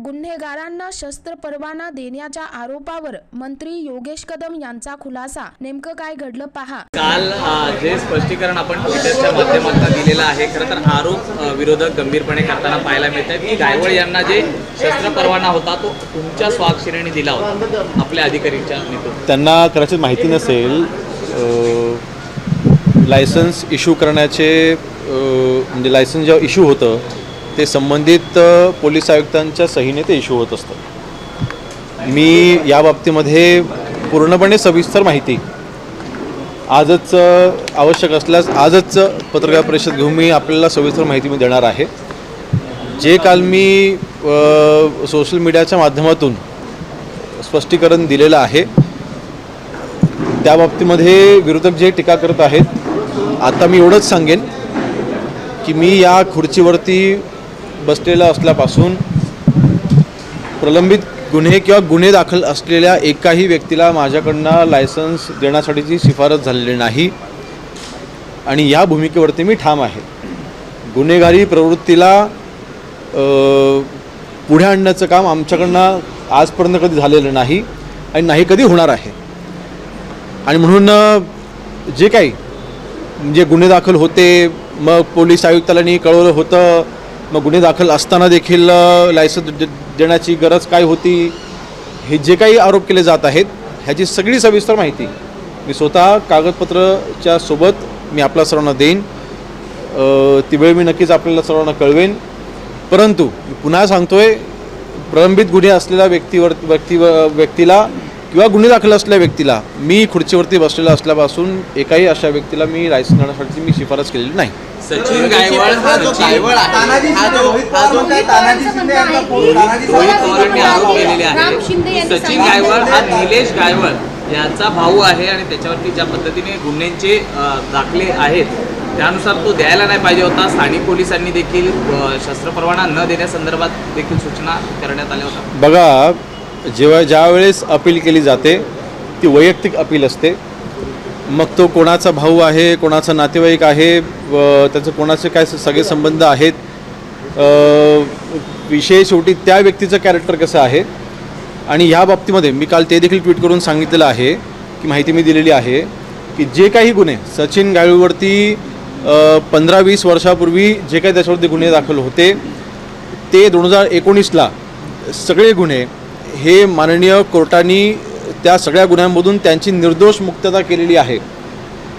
गुन्हेगारांना शस्त्र परवाना देण्याच्या आरोपावर मंत्री योगेश कदम यांचा खुलासा. नेमकं काय घडलं पहा. काल जे स्पष्टीकरण आपण ट्विटरच्या माध्यमातून दिलेलं आहे खरं तर आरोप विरोधक गंभीरपणे करताना पाहायला मिळत आहे की गायवळ यांना जे शस्त्र परवाना होता तो तुमच्या स्वाक्षरीने दिला होता आपल्या अधिकारीच्या त्यांना कदाचित माहिती नसेल लायसन्स इश्यू करण्याचे म्हणजे लायसन्स जेव्हा इश्यू होतं ते संबंधित पोलीस आयुक्तांच्या सहीने ते इश्यू होत असतं. मी या बाबतीमध्ये पूर्णपणे सविस्तर माहिती आजच आवश्यक असल्यास आजच पत्रकार परिषद घेऊन मी आपल्याला सविस्तर माहिती मी देणार आहे. जे काल मी सोशल मीडियाच्या माध्यमातून स्पष्टीकरण दिलेलं आहे त्या बाबतीमध्ये विरोधक जे टीका करत आहेत आता मी एवढंच सांगेन की मी या खुर्चीवरती बसलेला असल्यापासून प्रलंबित गुन्हे किंवा गुन्हे दाखल असलेल्या एकाही व्यक्तीला माझ्याकडनं लायसन्स देण्यासाठीची शिफारस झालेली नाही आणि या भूमिकेवरती मी ठाम आहे. गुन्हेगारी प्रवृत्तीला पुढे आणण्याचं काम आमच्याकडनं आजपर्यंत कधी झालेलं नाही आणि नाही कधी होणार आहे. आणि म्हणून जे काही जे गुन्हे दाखल होते मग पोलीस आयुक्तालानी कळवलं होतं मग गुन्हे दाखल असताना देखील लायसन लायसन्स दे- देण्याची गरज काय होती? हे जे काही आरोप केले जात आहेत ह्याची सगळी सविस्तर माहिती मी स्वतः कागदपत्रच्या सोबत मी आपल्या सर्वांना देईन. ती वेळ मी नक्कीच आपल्याला सर्वांना कळवेन. परंतु पुन्हा सांगतोय प्रलंबित गुन्हे असलेल्या व्यक्तीवर व्यक्ती व्यक्तीला किंवा गुन्हे दाखल असलेल्या व्यक्तीला मी खुर्चीवरती बसलेला असल्यापासून एकाही अशा व्यक्तीला मी लायसन्स देण्यासाठी मी शिफारस केलेली नाही. सचिन गायवळ हा जो आहे हा जो हा जो काय तानाजी शिंदे रोहित पवारांनी आरोप केलेले आहे सचिन. गायवळ हा निलेश गायवळ याचा भाऊ आहे आणि त्याच्यावरती ज्या पद्धतीने गुन्ह्यांचे दाखले आहेत त्यानुसार तो द्यायला नाही पाहिजे होता. स्थानिक पोलिसांनी देखील शस्त्र परवाना न देण्यासंदर्भात देखील सूचना करण्यात आल्या होत्या. बघा जेव्हा ज्यावेळेस अपील केली जाते ती वैयक्तिक अपील असते. मग तो कोणाचा भाऊ आहे कोणाचा नातेवाईक आहे व त्याचं कोणाचे काय सगळे संबंध आहेत विषय शेवटी त्या व्यक्तीचं कॅरेक्टर कसं आहे? आणि ह्या बाबतीमध्ये मी काल ते देखील ट्विट करून सांगितलेलं आहे की माहिती मी दिलेली आहे की जे काही गुन्हे सचिन गाळूवरती पंधरा वीस वर्षापूर्वी जे काही त्याच्यावरती गुन्हे दाखल होते ते दोन हजार एकोणीसला सगळे गुन्हे हे माननीय कोर्टानी त्या सगळ्या गुन्ह्यांमधून त्यांची निर्दोष मुक्तता केलेली आहे.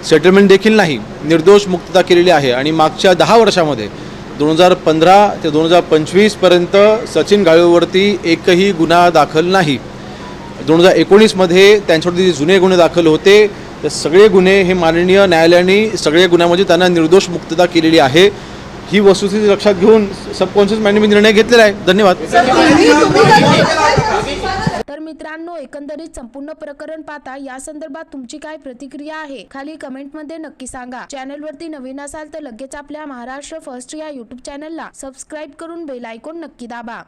सेटलमेंट देखील नाही निर्दोष मुक्तता केलेली आहे. आणि मागच्या दहा वर्षामध्ये दोन हजार पंधरा ते दोन हजार पंचवीसपर्यंत सचिन गाळूवरती एकही गुन्हा दाखल नाही. दोन हजार एकोणीसमध्ये त्यांच्यावरती जे जुने गुन्हे दाखल होते ते सगळे गुन्हे हे माननीय न्यायालयाने सगळ्या गुन्ह्यामध्ये त्यांना निर्दोष मुक्तता केलेली आहे. ही वस्तुस्थिती लक्षात घेऊन सबकॉन्शियस माइंडने मी निर्णय घेतलेला आहे. धन्यवाद. तर मित्रांनो एकंदरीत संपूर्ण प्रकरण पाहता या संदर्भात तुमची काय प्रतिक्रिया आहे? खाली कमेंटमध्ये नक्की सांगा. चॅनलवरती नवीन असाल तर लगेच आपल्या महाराष्ट्र फर्स्ट या युट्यूब चॅनलला सबस्क्राईब करून बेल आयकॉन नक्की दाबा.